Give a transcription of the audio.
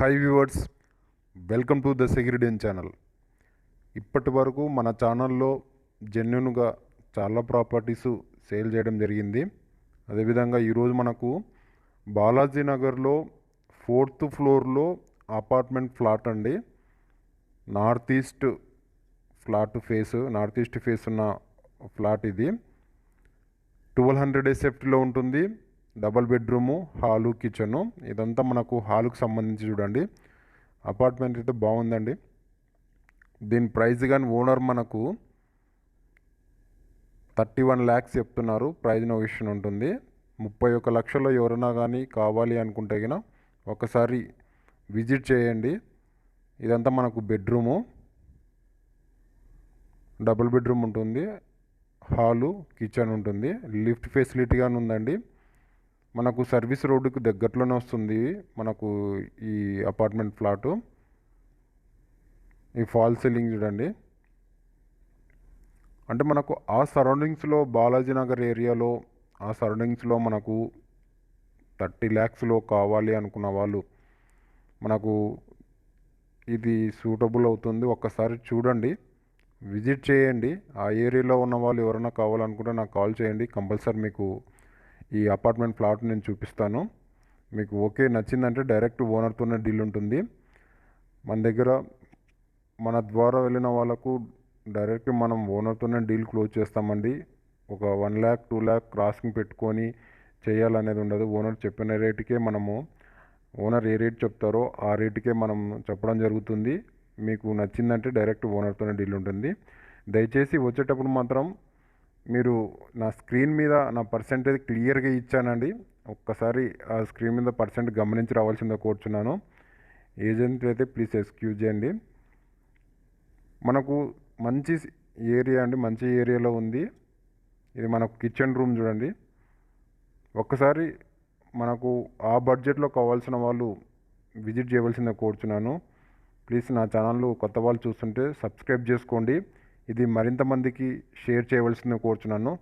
Hi viewers welcome to the Securidian channel ఇప్పటి వరకు మన ఛానల్లో జెన్యున్గా చాలా ప్రాపర్టీస్ సేల్ చేయడం జరిగింది. అదేవిధంగా ఈరోజు మనకు బాలాజీ నగర్లో ఫోర్త్ ఫ్లోర్లో అపార్ట్మెంట్ ఫ్లాట్ అండి. North east flat face north east face ఉన్న ఫ్లాట్ ఇది. ట్వెల్వ్ హండ్రెడ్ ఎస్ఎఫ్టీలో ఉంటుంది. Double bedroom hall kitchen. ఇదంతా మనకు హాలుకు సంబంధించి చూడండి. అపార్ట్మెంట్ అయితే బాగుందండి. దీని ప్రైస్ కానీ ఓనర్ మనకు థర్టీ వన్ ల్యాక్స్ చెప్తున్నారు. ప్రైజ్ నోవేషన్ ఉంటుంది. ముప్పై ఒక లక్షల్లో ఎవరైనా కానీ కావాలి అనుకుంటే కనుక ఒకసారి విజిట్ చేయండి. ఇదంతా మనకు బెడ్రూము. డబుల్ బెడ్రూమ్ ఉంటుంది. హాలు కిచెన్ ఉంటుంది. లిఫ్ట్ ఫెసిలిటీ కానీ ఉందండి. మనకు సర్వీస్ రోడ్డుకు దగ్గరలోనే వస్తుంది. మనకు ఈ అపార్ట్మెంట్ ఫ్లాటు. ఈ ఫాల్ సీలింగ్ చూడండి. అంటే మనకు ఆ సరౌండింగ్స్లో బాలాజీ నగర్ ఏరియాలో ఆ సరౌండింగ్స్లో మనకు థర్టీ ల్యాక్స్లో కావాలి అనుకున్న వాళ్ళు మనకు ఇది సూటబుల్ అవుతుంది. ఒక్కసారి చూడండి. విజిట్ చేయండి. ఆ ఏరియాలో ఉన్న వాళ్ళు ఎవరైనా కావాలనుకుంటే నాకు కాల్ చేయండి. కంపల్సరీ మీకు ఈ అపార్ట్మెంట్ ప్లాట్ నేను చూపిస్తాను. మీకు ఓకే నచ్చిందంటే డైరెక్ట్ ఓనర్తోనే డీల్ ఉంటుంది. మన దగ్గర మన ద్వారా వెళ్ళిన వాళ్ళకు డైరెక్ట్ మనం ఓనర్తోనే డీల్ క్లోజ్ చేస్తామండి. ఒక one lakh two lakh crossing పెట్టుకొని చేయాలనేది ఉండదు. ఓనర్ చెప్పిన రేటుకే మనము ఓనర్ ఏ రేట్ చెప్తారో ఆ రేటుకే మనం చెప్పడం జరుగుతుంది. మీకు నచ్చిందంటే డైరెక్ట్ ఓనర్తోనే డీల్ ఉంటుంది. దయచేసి వచ్చేటప్పుడు మాత్రం మీరు నా స్క్రీన్ మీద నా పర్సెంటేజ్ క్లియర్గా ఇచ్చానండి. ఒక్కసారి ఆ స్క్రీన్ మీద పర్సెంట్ గమనించి రావాల్సిందో కోరుచున్నాను. ఏజెంట్లు అయితే ప్లీజ్ ఎక్స్క్యూజ్ చేయండి. మనకు మంచి ఏరియా అండి మంచి ఏరియాలో ఉంది. ఇది మనకు కిచెన్ రూమ్ చూడండి. ఒక్కసారి మనకు ఆ బడ్జెట్లో కావాల్సిన వాళ్ళు విజిట్ చేయవలసిందే కోరుచున్నాను. ప్లీజ్ నా ఛానల్ కొత్త వాళ్ళు చూస్తుంటే సబ్స్క్రైబ్ చేసుకోండి. ఇది మరింత మందికి షేర్ చేయవలసిందే కోరుచున్నాను.